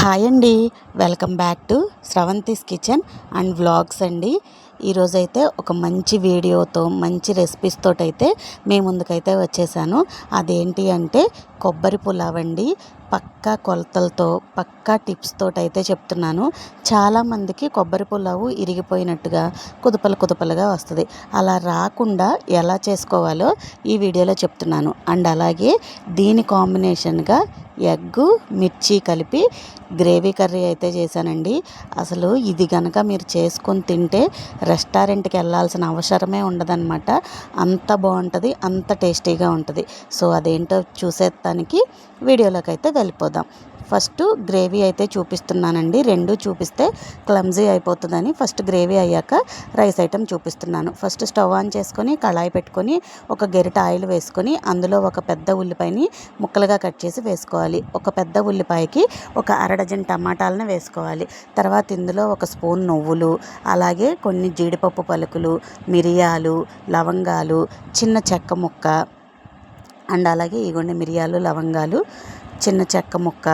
Hi అండి. Welcome back to Sravanthi's kitchen and vlogs అండి. ఈరోజైతే ఒక మంచి వీడియోతో మంచి రెసిపీస్ తోటైతే మీ ముందుకైతే వచ్చేసాను. అదేంటి అంటే కొబ్బరి పులావ్ అండి. పక్కా కొలతలతో పక్కా టిప్స్ అయితే చెప్తున్నాను. చాలామందికి కొబ్బరి పులావు ఇరిగిపోయినట్టుగా కుదుపలు కుదుపలుగా వస్తుంది. అలా రాకుండా ఎలా చేసుకోవాలో ఈ వీడియోలో చెప్తున్నాను. అండ్ అలాగే దీని కాంబినేషన్గా ఎగ్గు మిర్చి కలిపి గ్రేవీ కర్రీ అయితే చేశానండి. అసలు ఇది కనుక మీరు చేసుకొని తింటే రెస్టారెంట్కి వెళ్ళాల్సిన అవసరమే ఉండదన్నమాట. అంత బాగుంటుంది అంత టేస్టీగా ఉంటుంది. సో అదేంటో చూసేదానికి వీడియోలోకి అయితే వెళ్ళిపోదాం. ఫస్ట్ గ్రేవీ అయితే చూపిస్తున్నానండి. రెండు చూపిస్తే క్లమ్జీ అయిపోతుందని ఫస్ట్ గ్రేవీ అయ్యాక రైస్ ఐటెం చూపిస్తున్నాను. ఫస్ట్ స్టవ్ ఆన్ చేసుకొని కళాయి పెట్టుకొని ఒక గెరిట ఆయిల్ వేసుకొని అందులో ఒక పెద్ద ఉల్లిపాయని ముక్కలుగా కట్ చేసి వేసుకోవాలి. ఒక పెద్ద ఉల్లిపాయకి ఒక అర డజన్ టమాటాలను వేసుకోవాలి. తర్వాత ఇందులో ఒక స్పూన్ నువ్వులు అలాగే కొన్ని జీడిపప్పు పలుకులు మిరియాలు లవంగాలు చిన్న చెక్క ముక్క అండ్ అలాగే ఇగోండి మిరియాలు లవంగాలు చిన్న చెక్క ముక్క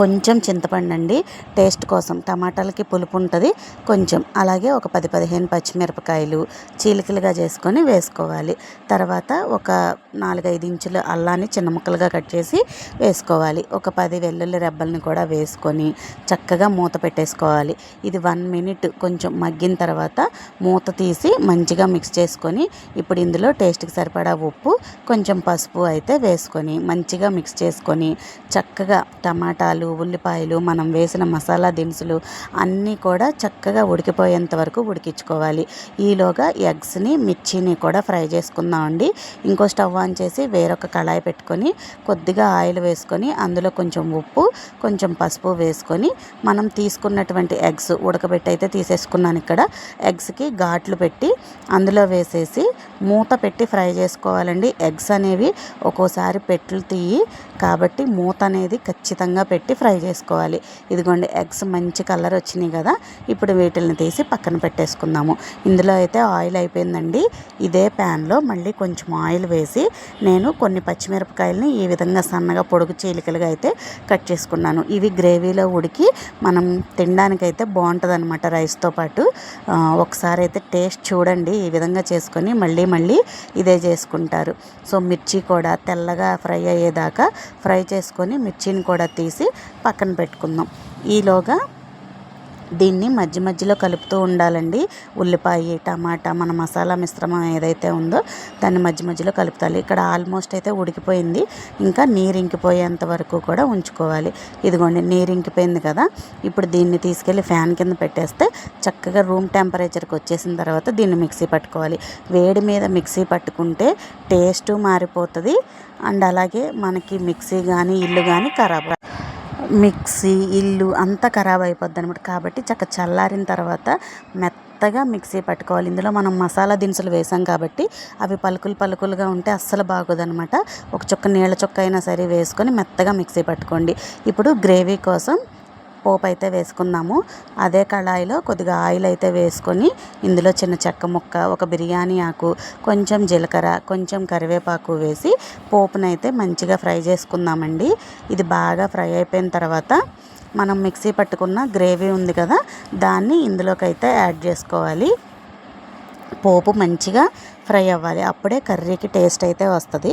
కొంచెం చింతపండు అండి టేస్ట్ కోసం టమాటాలకి పులుపు ఉంటుంది. కొంచెం అలాగే ఒక పది పదిహేను పచ్చిమిరపకాయలు చీలికలుగా చేసుకొని వేసుకోవాలి. తర్వాత ఒక నాలుగైదు ఇంచుల అల్లాన్ని చిన్న ముక్కలుగా కట్ చేసి వేసుకోవాలి. ఒక పది వెల్లుల్లి రెబ్బల్ని కూడా వేసుకొని చక్కగా మూత పెట్టేసుకోవాలి. ఇది వన్ మినిట్ కొంచెం మగ్గిన తర్వాత మూత తీసి మంచిగా మిక్స్ చేసుకొని ఇప్పుడు ఇందులో టేస్ట్కి సరిపడా ఉప్పు కొంచెం పసుపు అయితే వేసుకొని మంచిగా మిక్స్ చేసుకొని చక్కగా టమాటాలు ఉల్లిపాయలు మనం వేసిన మసాలా దినుసులు అన్నీ కూడా చక్కగా ఉడికిపోయేంత వరకు ఉడికించుకోవాలి. ఈలోగా ఎగ్స్ని మిర్చిని కూడా ఫ్రై చేసుకుందామండి ఇంకో స్టవ్ ఆన్ చేసి వేరొక కళాయి పెట్టుకొని కొద్దిగా ఆయిల్ వేసుకొని అందులో కొంచెం ఉప్పు కొంచెం పసుపు వేసుకొని మనం తీసుకున్నటువంటి ఎగ్స్ ఉడకబెట్టి అయితే తీసేసుకున్నాను ఇక్కడ. ఎగ్స్కి ఘాట్లు పెట్టి అందులో వేసేసి మూత పెట్టి ఫ్రై చేసుకోవాలండి. ఎగ్స్ అనేవి ఒక్కోసారి పెట్లు తీయి కాబట్టి మూత అనేది ఖచ్చితంగా పెట్టి ఫ్రై చేసుకోవాలి. ఇదిగోండి ఎగ్స్ మంచి కలర్ వచ్చినాయి కదా. ఇప్పుడు వీటిని తీసి పక్కన పెట్టేసుకుందాము. ఇందులో అయితే ఆయిల్ అయిపోయిందండి. ఇదే ప్యాన్లో మళ్ళీ కొంచెం ఆయిల్ వేసి నేను కొన్ని పచ్చిమిరపకాయలని ఈ విధంగా సన్నగా పొడుగు చీలికలుగా అయితే కట్ చేసుకున్నాను. ఇవి గ్రేవీలో ఉడికి మనం తినడానికైతే బాగుంటుంది అనమాట రైస్తో పాటు. ఒకసారి అయితే టేస్ట్ చూడండి. ఈ విధంగా చేసుకొని మళ్ళీ మళ్ళీ ఇదే చేసుకుంటారు. సో మిర్చి కూడా తెల్లగా ఫ్రై అయ్యేదాకా ఫ్రై చేసుకొని మిర్చిని కూడా తీసి పక్కన పెట్టుకుందాం. ఈలోగా దీన్ని మధ్య మధ్యలో కలుపుతూ ఉండాలండి. ఉల్లిపాయ టమాటా మన మసాలా మిశ్రమం ఏదైతే ఉందో దాన్ని మధ్య మధ్యలో కలుపుతాలి. ఇక్కడ ఆల్మోస్ట్ అయితే ఉడికిపోయింది. ఇంకా నీరు ఇంకిపోయేంత వరకు కూడా ఉంచుకోవాలి. ఇదిగోండి నీరు ఇంకిపోయింది కదా. ఇప్పుడు దీన్ని తీసుకెళ్ళి ఫ్యాన్ కింద పెట్టేస్తే చక్కగా రూమ్ టెంపరేచర్కి వచ్చేసిన తర్వాత దీన్ని మిక్సీ పట్టుకోవాలి. వేడి మీద మిక్సీ పట్టుకుంటే టేస్ట్ మారిపోతుంది. అండ్ అలాగే మనకి మిక్సీ కానీ ఇల్లు కానీ ఖరాబ్ మిక్సీ ఇల్లు అంతా ఖరాబ్ అయిపోద్ది అనమాట కాబట్టి చక్క చల్లారిన తర్వాత మెత్తగా మిక్సీ పట్టుకోవాలి. ఇందులో మనం మసాలా దినుసులు వేసాం కాబట్టి అవి పలుకులు పలుకులుగా ఉంటే అస్సలు బాగోదనమాట ఒక చుక్క నీళ్ళ చుక్క అయినా సరే వేసుకొని మెత్తగా మిక్సీ పట్టుకోండి. ఇప్పుడు గ్రేవీ కోసం పోపు అయితే వేసుకుందాము. అదే కళాయిలో కొద్దిగా ఆయిల్ అయితే వేసుకొని ఇందులో చిన్న చెక్క ముక్క ఒక బిర్యానీ ఆకు కొంచెం జీలకర్ర కొంచెం కరివేపాకు వేసి పోపునైతే మంచిగా ఫ్రై చేసుకుందామండి. ఇది బాగా ఫ్రై అయిపోయిన తర్వాత మనం మిక్సీ పట్టుకున్న గ్రేవీ ఉంది కదా దాన్ని ఇందులోకైతే యాడ్ చేసుకోవాలి. పోపు మంచిగా ఫ్రై అవ్వాలి. అప్పుడే కర్రీకి టేస్ట్ అయితే వస్తుంది.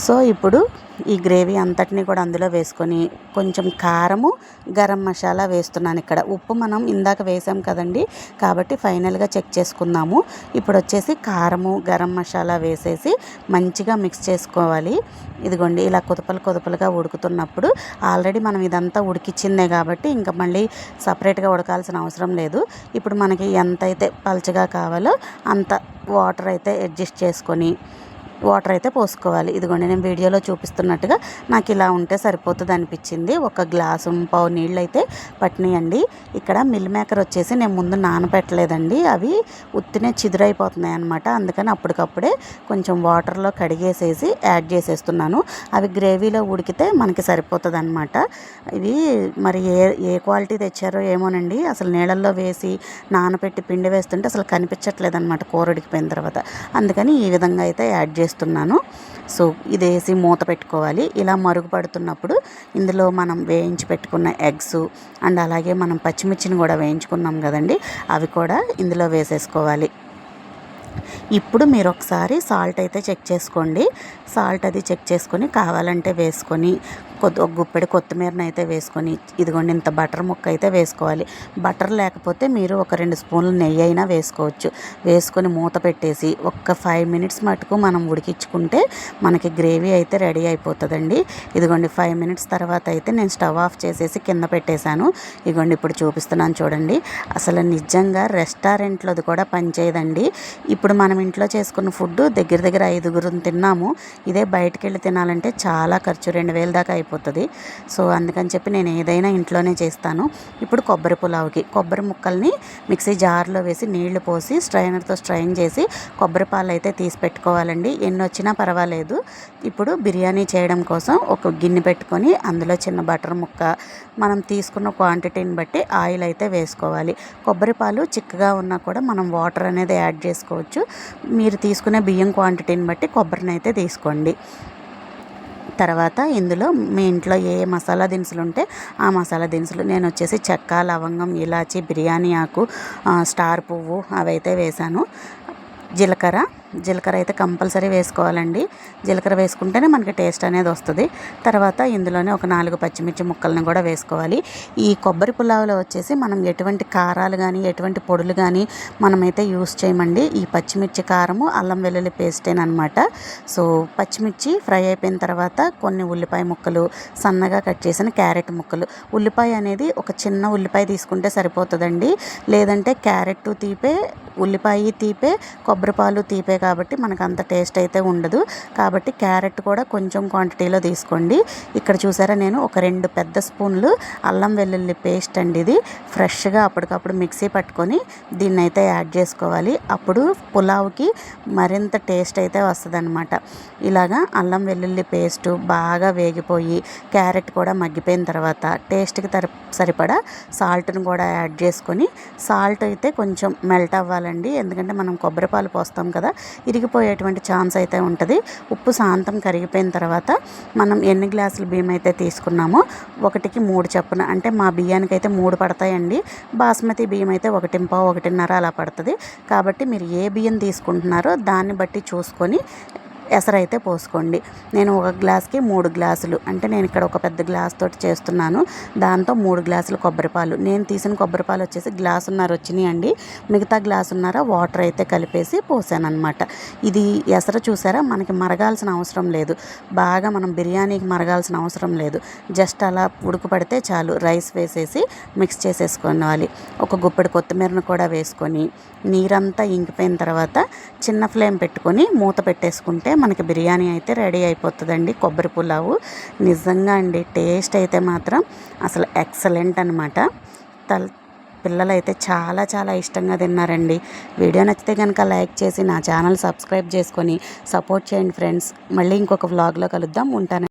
సో ఇప్పుడు ఈ గ్రేవీ అంతటిని కూడా అందులో వేసుకొని కొంచెం కారము గరం మసాలా వేస్తున్నాను ఇక్కడ. ఉప్పు మనం ఇందాక వేసాం కదండి కాబట్టి ఫైనల్గా చెక్ చేసుకుందాము. ఇప్పుడు వచ్చేసి కారము గరం మసాలా వేసేసి మంచిగా మిక్స్ చేసుకోవాలి. ఇదిగోండి ఇలా కుదపలు కుదపలుగా ఉడుకుతున్నప్పుడు ఆల్రెడీ మనం ఇదంతా ఉడికిచ్చిందే కాబట్టి ఇంకా మళ్ళీ సపరేట్గా ఉడకాల్సిన అవసరం లేదు. ఇప్పుడు మనకి ఎంత అయితే పల్చగా కావాలో అంత వాటర్ అయితే అడ్జస్ట్ చేసుకొని వాటర్ అయితే పోసుకోవాలి. ఇదిగోండి నేను వీడియోలో చూపిస్తున్నట్టుగా నాకు ఇలా ఉంటే సరిపోతుంది అనిపించింది. ఒక గ్లాసు పావు నీళ్ళు అయితే పట్టినాయండి. ఇక్కడ మిల్ మేకర్ వచ్చేసి నేను ముందు నానబెట్టలేదండి అవి ఉత్తినే చిదురైపోతున్నాయి అనమాట అందుకని అప్పటికప్పుడే కొంచెం వాటర్లో కడిగేసేసి యాడ్ చేసేస్తున్నాను. అవి గ్రేవీలో ఉడికితే మనకి సరిపోతుంది అనమాట ఇవి మరి ఏ ఏ క్వాలిటీ తెచ్చారో ఏమోనండి. అసలు నీళ్ళల్లో వేసి నానబెట్టి పిండి వేస్తుంటే అసలు కనిపించట్లేదు అనమాట కూర ఉడికిపోయిన తర్వాత. అందుకని ఈ విధంగా అయితే యాడ్ చేసి చూపిస్తున్నాను సో ఇది వేసి మూత పెట్టుకోవాలి. ఇలా మరుగుపడుతున్నప్పుడు ఇందులో మనం వేయించి పెట్టుకున్న ఎగ్స్ అండ్ అలాగే మనం పచ్చిమిర్చిని కూడా వేయించుకున్నాం కదండి అవి కూడా ఇందులో వేసేసుకోవాలి. ఇప్పుడు మీరు ఒకసారి సాల్ట్ అయితే చెక్ చేసుకోండి. సాల్ట్ అది చెక్ చేసుకొని కావాలంటే వేసుకొని కొద్ది ఒక గుప్పెడు కొత్తిమీరని అయితే వేసుకొని ఇదిగోండి ఇంత బటర్ ముక్క అయితే వేసుకోవాలి. బటర్ లేకపోతే మీరు ఒక రెండు స్పూన్లు నెయ్యి అయినా వేసుకోవచ్చు. వేసుకొని మూత పెట్టేసి ఒక్క ఫైవ్ మినిట్స్ మటుకు మనం ఉడికించుకుంటే మనకి గ్రేవీ అయితే రెడీ అయిపోతుందండి. ఇదిగోండి ఫైవ్ మినిట్స్ తర్వాత అయితే నేను స్టవ్ ఆఫ్ చేసేసి కింద పెట్టేశాను. ఇదిగోండి ఇప్పుడు చూపిస్తున్నాను చూడండి. అసలు నిజంగా రెస్టారెంట్లోది కూడా పనిచేయదండి ఇప్పుడు మనం ఇంట్లో చేసుకున్న ఫుడ్ దగ్గర దగ్గర ఐదుగురు తిన్నాము. ఇదే బయటకెళ్ళి వెళ్ళి తినాలంటే చాలా ఖర్చు. రెండు వేల దాకా అయిపోతుంది సో అందుకని చెప్పి నేను ఏదైనా ఇంట్లోనే చేస్తాను. ఇప్పుడు కొబ్బరి పులావుకి కొబ్బరి ముక్కల్ని మిక్సీ జార్లో వేసి నీళ్ళు పోసి స్ట్రైనర్తో స్ట్రైన్ చేసి కొబ్బరి పాలు అయితే తీసి పెట్టుకోవాలండి. ఎన్ని వచ్చినా పర్వాలేదు. ఇప్పుడు బిర్యానీ చేయడం కోసం ఒక గిన్నె పెట్టుకొని అందులో చిన్న బటర్ ముక్క మనం తీసుకున్న క్వాంటిటీని బట్టి ఆయిల్ అయితే వేసుకోవాలి. కొబ్బరి పాలు చిక్కగా ఉన్నా కూడా మనం వాటర్ అనేది యాడ్ చేసుకోవచ్చు. మీరు తీసుకునే బియ్యం క్వాంటిటీని బట్టి కొబ్బరిని అయితే తీసుకోండి. తర్వాత ఇందులో మీ ఇంట్లో ఏ మసాలా దినుసులు ఉంటే ఆ మసాలా దినుసులు నేను వచ్చేసి చెక్క లవంగం ఇలాచి బిర్యానీ ఆకు స్టార్ పువ్వు అవైతే వేశాను. జీలకర్ర జీలకర్ర అయితే కంపల్సరీ వేసుకోవాలండి. జీలకర్ర వేసుకుంటేనే మనకి టేస్ట్ అనేది వస్తుంది. తర్వాత ఇందులోనే ఒక నాలుగు పచ్చిమిర్చి ముక్కలను కూడా వేసుకోవాలి. ఈ కొబ్బరి పులావులో వచ్చేసి మనం ఎటువంటి కారాలు కానీ ఎటువంటి పొడులు కానీ మనమైతే యూస్ చేయమండి. ఈ పచ్చిమిర్చి కారము అల్లం వెల్లుల్లి పేస్టేనమాట సో పచ్చిమిర్చి ఫ్రై అయిపోయిన తర్వాత కొన్ని ఉల్లిపాయ ముక్కలు సన్నగా కట్ చేసిన క్యారెట్ ముక్కలు. ఉల్లిపాయ అనేది ఒక చిన్న ఉల్లిపాయ తీసుకుంటే సరిపోతుందండి. లేదంటే క్యారెట్ తీపే ఉల్లిపాయ తీపే కొబ్బరిపాలు తీపే కాబట్టి మనకు అంత టేస్ట్ అయితే ఉండదు. కాబట్టి క్యారెట్ కూడా కొంచెం క్వాంటిటీలో తీసుకోండి. ఇక్కడ చూసారా నేను ఒక రెండు పెద్ద స్పూన్లు అల్లం వెల్లుల్లి పేస్ట్ అండి ఇది. ఫ్రెష్గా అప్పటికప్పుడు మిక్సీ పట్టుకొని దీన్ని అయితే యాడ్ చేసుకోవాలి. అప్పుడు పులావ్కి మరింత టేస్ట్ అయితే వస్తుందన్నమాట. ఇలాగా అల్లం వెల్లుల్లి పేస్ట్ బాగా వేగిపోయి క్యారెట్ కూడా మగ్గిపోయిన తర్వాత టేస్ట్కి తర సరిపడా సాల్ట్ని కూడా యాడ్ చేసుకొని సాల్ట్ అయితే కొంచెం మెల్ట్ అవ్వాలండి. ఎందుకంటే మనం కొబ్బరి పాలు పోస్తాం కదా ఇరిగిపోయేటువంటి ఛాన్స్ అయితే ఉంటుంది. ఉప్పు శాంతం కరిగిపోయిన తర్వాత మనం ఎన్ని గ్లాసులు బియ్యం అయితే తీసుకున్నామో ఒకటికి మూడు చప్పున అంటే మా బియ్యానికి అయితే మూడు పడతాయండి. బాస్మతి బియ్యం అయితే ఒకటింపావు ఒకటిన్నర అలా పడుతుంది. కాబట్టి మీరు ఏ బియ్యం తీసుకుంటున్నారో దాన్ని బట్టి చూసుకొని ఎసరైతే పోసుకోండి. నేను ఒక గ్లాస్కి మూడు గ్లాసులు. అంటే నేను ఇక్కడ ఒక పెద్ద గ్లాస్ తోటి చేస్తున్నాను. దాంతో మూడు గ్లాసులు కొబ్బరిపాలు నేను తీసిన కొబ్బరిపాలు వచ్చేసి గ్లాసున్నర వచ్చినాయి అండి మిగతా గ్లాసున్నర వాటర్ అయితే కలిపేసి పోసాను అనమాట ఇది ఎసర చూసారా? మనకి మరగాల్సిన అవసరం లేదు. బాగా మనం బిర్యానీకి మరగాల్సిన అవసరం లేదు. జస్ట్ అలా ఉడుకుపడితే చాలు. రైస్ వేసేసి మిక్స్ చేసేసుకోవాలి. ఒక గుప్పెడు కొత్తిమీరను కూడా వేసుకొని నీరంతా ఇంకిపోయిన తర్వాత చిన్న ఫ్లేమ్ పెట్టుకొని మూత పెట్టేసుకుంటే మనకి బిర్యానీ అయితే రెడీ అయిపోతుందండి. కొబ్బరి పులావు. నిజంగా అండి టేస్ట్ అయితే మాత్రం అసలు ఎక్సలెంట్ అనమాట తల్ పిల్లలు అయితే చాలా చాలా ఇష్టంగా తిన్నారండి. వీడియో నచ్చితే కనుక లైక్ చేసి నా ఛానల్ సబ్స్క్రైబ్ చేసుకొని సపోర్ట్ చేయండి ఫ్రెండ్స్. మళ్ళీ ఇంకొక వ్లాగ్లో కలుద్దాం. ఉంటాను